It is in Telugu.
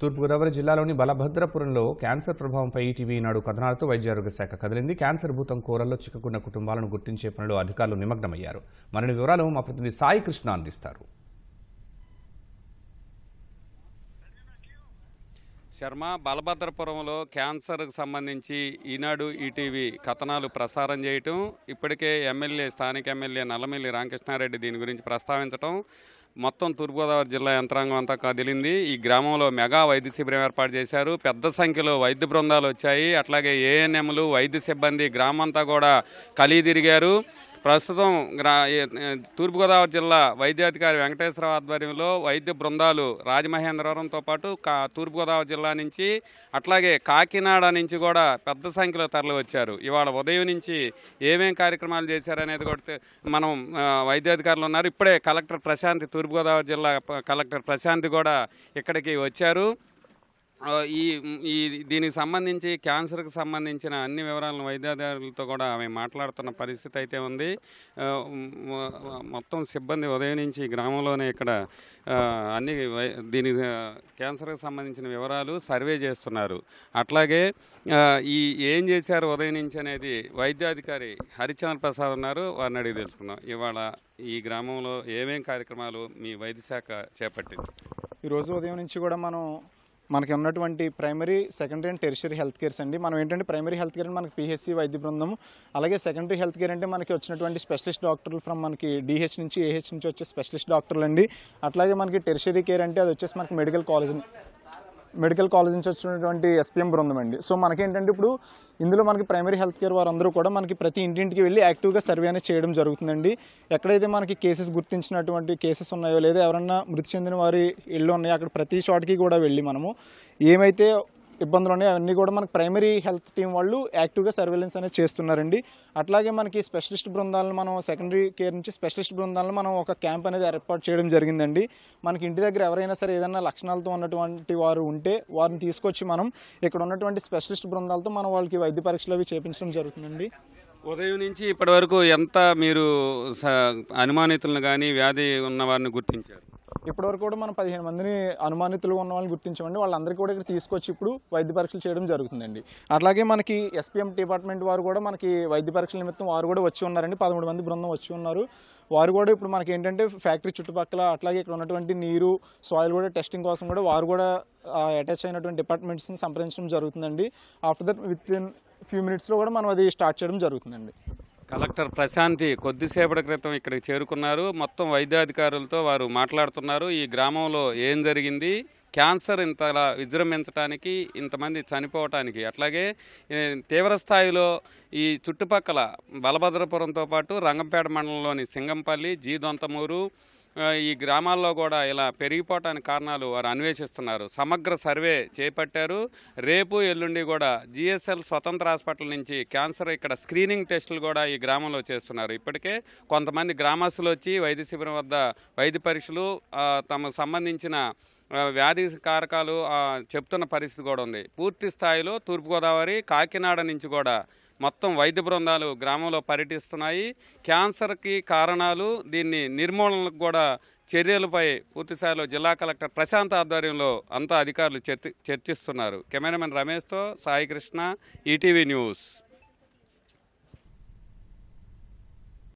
తూర్పుగోదావరి జిల్లాలోని బలభద్రపురంలో క్యాన్సర్ ప్రభావంపై ఈటీవీ నాడు కథనాలతో వైద్య ఆరోగ్య శాఖ కదిలింది. క్యాన్సర్ భూతం కూరల్లో చిక్కుకున్న కుటుంబాలను గుర్తించే పనిలో అధికారులు నిమగ్నమయ్యారు. మరిన్ని వివరాలు మా ప్రతినిధి సాయి కృష్ణ అందిస్తారు. శర్మ బలభద్రపురంలో క్యాన్సర్కు సంబంధించి ఈనాడు ఈటీవీ కథనాలు ప్రసారం చేయటం ఇప్పటికే ఎమ్మెల్యే స్థానిక ఎమ్మెల్యే నల్లమిల్లి రామకృష్ణారెడ్డి దీని గురించి ప్రస్తావించటం మొత్తం తూర్పుగోదావరి జిల్లా యంత్రాంగం అంతా కదిలింది. ఈ గ్రామంలో మెగా వైద్య శిబిరం ఏర్పాటు చేశారు. పెద్ద సంఖ్యలో వైద్య బృందాలు వచ్చాయి. అట్లాగే ఏఎన్ఎంలు వైద్య సిబ్బంది గ్రామంతా కూడా కలిగి తిరిగారు ప్రస్తుతం గ్రా తూర్పుగోదావరి జిల్లా వైద్యాధికారి వెంకటేశ్వరరావు ఆధ్వర్యంలో వైద్య బృందాలు రాజమహేంద్రవరంతో పాటు కా తూర్పుగోదావరి జిల్లా నుంచి అట్లాగే కాకినాడ నుంచి కూడా పెద్ద సంఖ్యలో తరలి వచ్చారు ఇవాళ ఉదయం నుంచి ఏమేం కార్యక్రమాలు చేశారనేది కూడా మనం వైద్యాధికారులు ఉన్నారు. ఇప్పుడే కలెక్టర్ ప్రశాంతి తూర్పుగోదావరి జిల్లా కలెక్టర్ ప్రశాంతి కూడా ఇక్కడికి వచ్చారు. ఈ ఈ దీనికి సంబంధించి క్యాన్సర్కి సంబంధించిన అన్ని వివరాలను వైద్యాధికారులతో కూడా ఆమె మాట్లాడుతున్న పరిస్థితి అయితే ఉంది. మొత్తం సిబ్బంది ఉదయం నుంచి గ్రామంలోనే ఇక్కడ అన్ని వై- దీనికి క్యాన్సర్కి సంబంధించిన వివరాలు సర్వే చేస్తున్నారు. అట్లాగే ఈ ఏం చేశారు ఉదయం నుంచి అనేది వైద్యాధికారి హరిచంద్ర ప్రసాద్ ఉన్నారు. వారిని అడిగి తెలుసుకుందాం. ఇవాళ ఈ గ్రామంలో ఏమేం కార్యక్రమాలు మీ వైద్య శాఖ చేపట్టింది ఈరోజు ఉదయం నుంచి కూడా మనం మనకి ఉన్నటువంటి primary secondary and tertiary health cares అండి. మనం ఏంటంటే ప్రైమరీ హెల్త్ కేర్ అంటే మనకి పిహెచ్సి వైద్య బృందం అలాగే సెకండరీ హెల్త్ కేర్ అంటే మనకి వచ్చినటువంటి స్పెషలిస్ట్ డాక్టర్లు ఫ్రమ్ మనకి డిహెచ్ నుంచి ఏహెచ్ నుంచి వచ్చే స్పెషలిస్ట్ డాక్టర్లు అండి అట్లాగే మనకి టెరిషరీ కేర్ అంటే అది వచ్చేసి మనకి మెడికల్ కాలేజ్ మెడికల్ కాలేజ్ నుంచి వచ్చినటువంటి ఎస్పీఎం బృందం అండి సో మనకేంటంటే ఇప్పుడు ఇందులో మనకి ప్రైమరీ హెల్త్ కేర్ వారందరూ కూడా మనకి ప్రతి ఇంటింటికి వెళ్ళి యాక్టివ్గా సర్వే అనేది చేయడం జరుగుతుందండి. ఎక్కడైతే మనకి కేసెస్ గుర్తించినటువంటి కేసెస్ ఉన్నాయో లేదా ఎవరన్నా మృతి చెందిన వారి ఇళ్ళు ఉన్నాయో అక్కడ ప్రతి చోటకి కూడా వెళ్ళి మనము. ఏమైతే ఇబ్బందులు ఉన్నాయి అవన్నీ కూడా మనకి ప్రైమరీ హెల్త్ టీం వాళ్ళు యాక్టివ్గా సర్వేలెన్స్ అనేది చేస్తున్నారండి. అట్లాగే మనకి స్పెషలిస్ట్ బృందాలను మనం సెకండరీ కేర్ నుంచి స్పెషలిస్ట్ బృందాలను మనం ఒక క్యాంప్ అనేది ఏర్పాటు చేయడం జరిగిందండి. మనకి ఇంటి దగ్గర ఎవరైనా సరే ఏదైనా లక్షణాలతో ఉన్నటువంటి వారు ఉంటే వారిని తీసుకొచ్చి మనం ఇక్కడ ఉన్నటువంటి స్పెషలిస్ట్ బృందాలతో మనం వాళ్ళకి వైద్య పరీక్షలు అవి చేపించడం జరుగుతుందండి. ఉదయం నుంచి ఇప్పటి వరకు ఎంత మీరు స- అనుమానితులను కానీ వ్యాధి ఉన్న వారిని గుర్తించారు? ఇప్పటివరకు కూడా మనం పదిహేను మందిని అనుమానితులు ఉన్న వాళ్ళని గుర్తించమండి. వాళ్ళందరికీ కూడా ఇక్కడ తీసుకొచ్చి ఇప్పుడు వైద్య పరీక్షలు చేయడం జరుగుతుందండి. అట్లాగే మనకి ఎస్పీఎం డిపార్ట్మెంట్ వారు కూడా మనకి వైద్య పరీక్షల నిమిత్తం వారు కూడా వచ్చి ఉన్నారండి. పదమూడు మంది బృందం వచ్చి ఉన్నారు. వారు కూడా ఇప్పుడు మనకి ఏంటంటే ఫ్యాక్టరీ చుట్టుపక్కల అట్లాగే ఇక్కడ ఉన్నటువంటి నీరు సాయిల్ కూడా టెస్టింగ్ కోసం కూడా వారు కూడా అటాచ్ అయినటువంటి డిపార్ట్మెంట్స్ని సంప్రదించడం జరుగుతుందండి. After that with in few మినిట్స్లో కూడా మనం అది స్టార్ట్ చేయడం జరుగుతుందండి. కలెక్టర్ ప్రశాంతి కొద్దిసేపటి క్రితం ఇక్కడికి చేరుకున్నారు. మొత్తం వైద్యాధికారులతో వారు మాట్లాడుతున్నారు. ఈ గ్రామంలో ఏం జరిగింది? క్యాన్సర్ ఇంతలా విజృంభించడానికి ఇంతమంది చనిపోవటానికి అట్లాగే తీవ్రస్థాయిలో తీవ్ర స్థాయిలో ఈ చుట్టుపక్కల బలభద్రపురంతో పాటు రంగంపేట మండలంలోని సింగంపల్లి జీ దొంతమూరు ఈ గ్రామాల్లో కూడా ఇలా పెరిగిపోవటానికి కారణాలు వారు అన్వేషిస్తున్నారు. సమగ్ర సర్వే చేపట్టారు. రేపు ఎల్లుండి కూడా జిఎస్ఎల్ స్వతంత్ర హాస్పిటల్ నుంచి క్యాన్సర్ ఇక్కడ స్క్రీనింగ్ టెస్టులు కూడా ఈ గ్రామంలో చేస్తున్నారు. ఇప్పటికే కొంతమంది గ్రామస్తులు వచ్చి వైద్య శిబిరం వద్ద వైద్య పరీక్షలు తమకు సంబంధించిన వ్యాధి కారకాలు చెప్తున్న పరిస్థితి కూడా ఉంది. పూర్తి స్థాయిలో తూర్పుగోదావరి కాకినాడ నుంచి కూడా మొత్తం వైద్య బృందాలు గ్రామంలో పర్యటిస్తున్నాయి. క్యాన్సర్కి కారణాలు దీన్ని నిర్మూలనకు కూడా చర్యలపై పూర్తిస్థాయిలో జిల్లా కలెక్టర్ ప్రశాంత్ ఆధ్వర్యంలో అంతా అధికారులు చర్చి చర్చిస్తున్నారు. కెమెరామెన్ రమేష్తో సాయికృష్ణ ఈటీవీ న్యూస్.